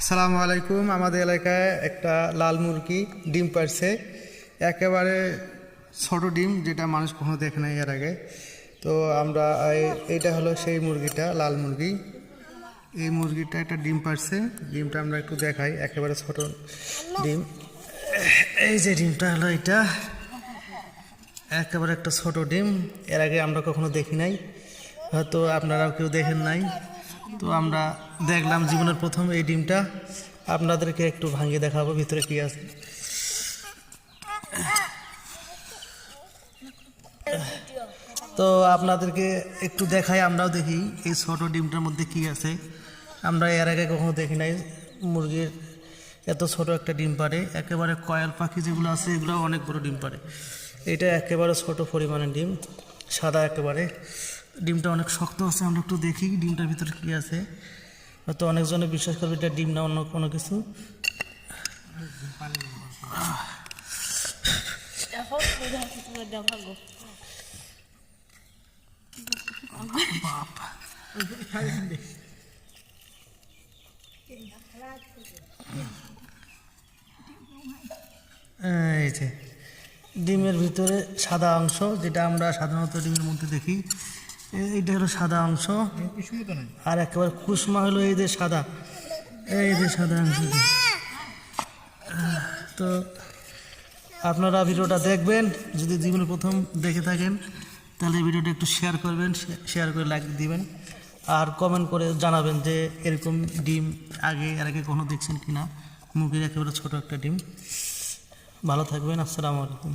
সালামু আলাইকুম। আমাদের এলাকায় একটা লাল মুরগি ডিম পারছে। একেবারে ছোট ডিম যেটা মানুষ কখনো দেখে নাই এর আগে। তো আমরা এইটা হলো সেই মুরগিটা, লাল মুরগি। এই মুরগিটা একটা ডিম পারছে। ডিমটা আমরা একটু দেখাই। একেবারে ছোট ডিম। এই যে ডিমটা হলো এটা। একেবারে একটা ছোট ডিম। এর আগে আমরা কখনো দেখি নাই। হয়তো আপনারাও কেউ দেখেন নাই। তো আমরা দেখলাম জীবনের প্রথম এই ডিমটা। আপনাদেরকে একটু ভাঙিয়ে দেখাবো, ভিতরে কি আছে। তো আপনাদেরকে একটু দেখাই, আমরাও দেখি এই ছোট ডিমটার মধ্যে কি আছে। আমরা এর আগে কখনো দেখি নাই, মুরগির এত ছোট একটা ডিম পারে একেবারে কয়াল পাখি যেগুলো আছে, এগুলো অনেক বড় ডিম পারে এটা একেবারে ছোট পরিমাণের ডিম, সাদা একেবারে। ডিমটা অনেক শক্ত আছে, আমরা একটু দেখি ডিমটার ভিতরে কি আছে। হয়তো অনেকজনে বিশ্বাস করবে এটা ডিম না অন্য কোনো কিছু। এই যে, ডিমের ভিতরে সাদা অংশ, যেটা আমরা সাধারণত ডিমের মধ্যে দেখি। এইটা হলো সাদা অংশ। আর একেবারে কুসমা হলো এই যে সাদা। এই যে সাদা অংশ। তো আপনারা ভিডিওটা দেখবেন, যদি জীবনে প্রথম দেখে থাকেন, তাহলে ভিডিওটা একটু শেয়ার করবেন শেয়ার করে লাইক দিবেন, আর কমেন্ট করে জানাবেন যে এরকম ডিম আগে এর আগে কখনো দেখছেন কিনা। মুরগির একেবারে ছোট একটা ডিম। ভালো থাকবেন, আসসালামু আলাইকুম।